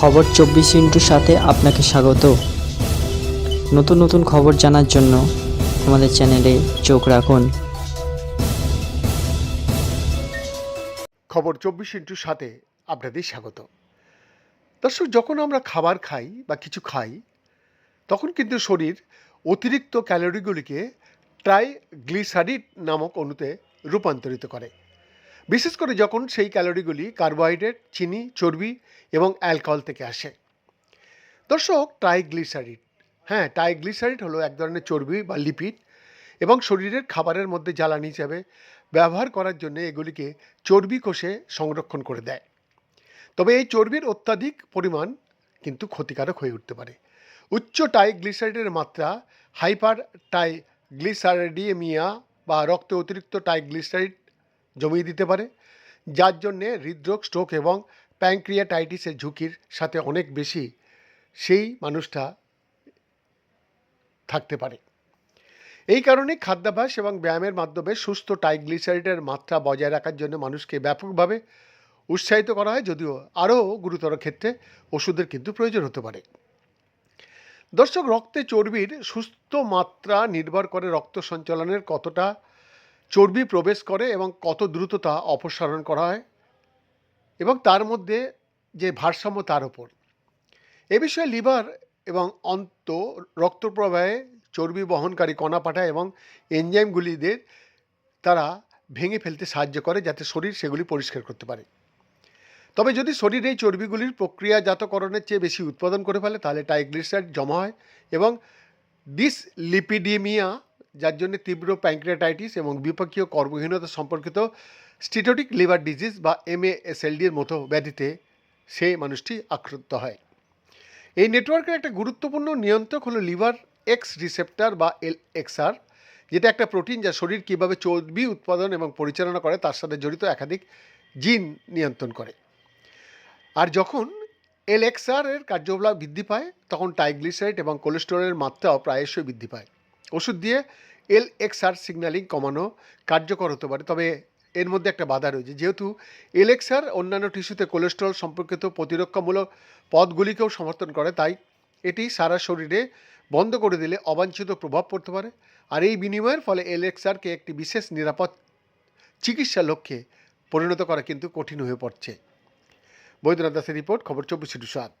খবর চব্বিশ ইন্টুর সাথে আপনাকে স্বাগত। নতুন নতুন খবর জানার জন্য আমাদের চ্যানেলে চোখ রাখুন। খবর চব্বিশ ইন্টুর সাথে আপনাদের স্বাগত। দর্শক, যখন আমরা খাবার খাই বা কিছু খাই, তখন কিন্তু শরীর অতিরিক্ত ক্যালোরিগুলিকে ট্রাইগ্লিসারিড নামক অণুতে রূপান্তরিত করে। বিশেষ করে যখন সেই ক্যালোরিগুলি কার্বোহাইড্রেট, চিনি, চর্বি এবং অ্যালকোহল থেকে আসে। দর্শক, ট্রাইগ্লিসারিড। হ্যাঁ ট্রাইগ্লিসারিড হলো এক ধরনের চর্বি বা লিপিড এবং শরীরের খাবারের মধ্যে জ্বালানি হিসাবে ব্যবহার করার জন্য এগুলিকে চর্বি কোষে সংরক্ষণ করে দেয়। তবে এই চর্বির অত্যাধিক পরিমাণ কিন্তু ক্ষতিকারক হয়ে উঠতে পারে। উচ্চ টাইগ্লিসারিডের মাত্রা হাইপার টাইগ্লিসারিডিয়েমিয়া বা রক্তে অতিরিক্ত টাইগ্লিসারিড জমিয়ে দিতে পারে। যার জন্যে হৃদরোগ স্ট্রোক এবং প্যাঙ্ক্রিয়াটাইটিসের ঝুঁকির সাথে অনেক বেশি সেই মানুষটা থাকতে পারে। এই কারণে খাদ্যাভ্যাস এবং ব্যায়ামের মাধ্যমে সুস্থ টাইগ্লিসারিডের মাত্রা বজায় রাখার জন্য মানুষকে ব্যাপকভাবে উৎসাহিত করা হয়, যদিও আরও গুরুতর ক্ষেত্রে ওষুধের কিন্তু প্রয়োজন হতে পারে। দর্শক, রক্তে চর্বির সুস্থ মাত্রা নির্ভর করে রক্ত সঞ্চালনের কতটা চর্বি প্রবেশ করে এবং কত দ্রুত তা অপসারণ করা হয় এবং তার মধ্যে যে ভারসাম্য তার উপর। এ বিষয়ে লিভার এবং অন্ত রক্ত প্রবাহে চর্বি বহনকারী কণা পাঠায় এবং এনজাইমগুলিদের তারা ভেঙে ফেলতে সাহায্য করে যাতে শরীর সেগুলি পরিষ্কার করতে পারে। তবে যদি শরীর এই চর্বিগুলির প্রক্রিয়াজাতকরণের চেয়ে বেশি উৎপাদন করে ফেলে, তাহলে টাইগ্লিসারাইড জমা হয় এবং ডিসলিপিডিমিয়া যার জন্য তীব্র প্যাঙ্ক্রিয়াটাইটিস এবং বিপক্ষীয় কর্মহীনতা সম্পর্কিত স্টিটোটিক লিভার ডিজিজ বা এম এমএএসএলডির মতো ব্যাধিতে সেই মানুষটি আক্রান্ত হয়। এই নেটওয়ার্কের একটা গুরুত্বপূর্ণ নিয়ন্ত্রক হলো লিভার এক্স রিসেপ্টার বা এল এক্সআর যেটা একটা প্রোটিন যা শরীর কীভাবে চর্বি উৎপাদন এবং পরিচালনা করে তার সাথে জড়িত একাধিক জিন নিয়ন্ত্রণ করে। আর যখন এল এক্সআর এর কার্যকলাপ বৃদ্ধি পায়, তখন টাইগ্লিসারাইড এবং কোলেস্টেরলের মাত্রাও প্রায়শই বৃদ্ধি পায়। ওষুধ দিয়ে এল এক্সআর সিগন্যালিং কমানো কার্যকর হতে পারে। তবে এর মধ্যে একটা বাধা রয়েছে, যেহেতু এলেক্সার অন্যান্য টিস্যুতে কোলেস্টেরল সম্পর্কিত প্রতিরক্ষামূলক পদগুলিকেও সমর্থন করে, তাই এটি সারা শরীরে বন্ধ করে দিলে অবাঞ্ছিত প্রভাব পড়তে পারে। আর এই বিনিময়ের ফলে এলেক্সারকে একটি বিশেষ নিরাপদ চিকিৎসা লক্ষ্যে পরিণত করা কিন্তু কঠিন হয়ে পড়ছে। বৈদ্যনাথ দাসের রিপোর্ট, খবর চব্বিশ সাত।